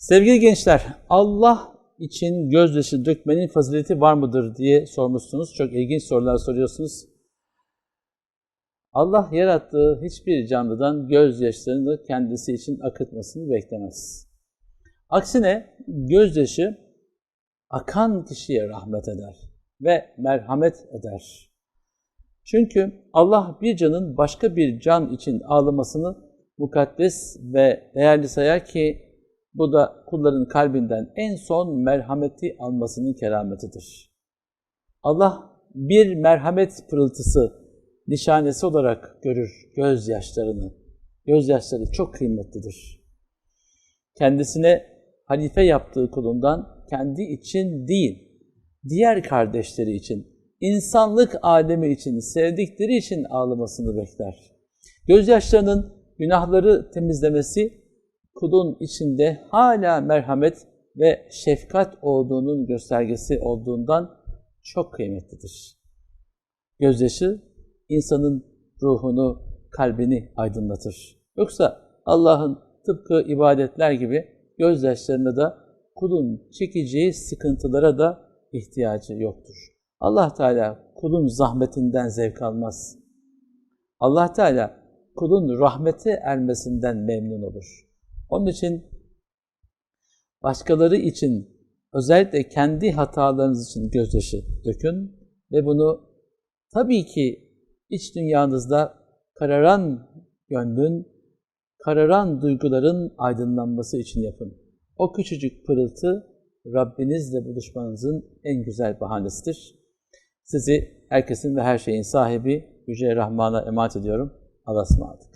Sevgili gençler, Allah için gözyaşı dökmenin fazileti var mıdır diye sormuşsunuz. Çok ilginç sorular soruyorsunuz. Allah yarattığı hiçbir canlıdan gözyaşlarını kendisi için akıtmasını beklemez. Aksine gözyaşı akan kişiye rahmet eder ve merhamet eder. Çünkü Allah bir canın başka bir can için ağlamasını mukaddes ve değerli sayar ki bu da kulların kalbinden en son merhameti almasının kerametidir. Allah bir merhamet pırıltısı, nişanesi olarak görür gözyaşlarını. Gözyaşları çok kıymetlidir. Kendisine halife yaptığı kulundan kendi için değil, diğer kardeşleri için, insanlık alemi için, sevdikleri için ağlamasını bekler. Gözyaşlarının günahları temizlemesi kulun içinde hala merhamet ve şefkat olduğunun göstergesi olduğundan çok kıymetlidir. Gözyaşı insanın ruhunu, kalbini aydınlatır. Yoksa Allah'ın tıpkı ibadetler gibi gözyaşlarına da kulun çekeceği sıkıntılara da ihtiyacı yoktur. Allah Teala kulun zahmetinden zevk almaz. Allah Teala kulun rahmete ermesinden memnun olur. Onun için başkaları için özellikle kendi hatalarınız için gözyaşı dökün ve bunu tabii ki iç dünyanızda kararan gönlün, kararan duyguların aydınlanması için yapın. O küçücük pırıltı Rabbinizle buluşmanızın en güzel bahanesidir. Sizi herkesin ve her şeyin sahibi Yüce Rahman'a emanet ediyorum. Allah'a ısmarladık.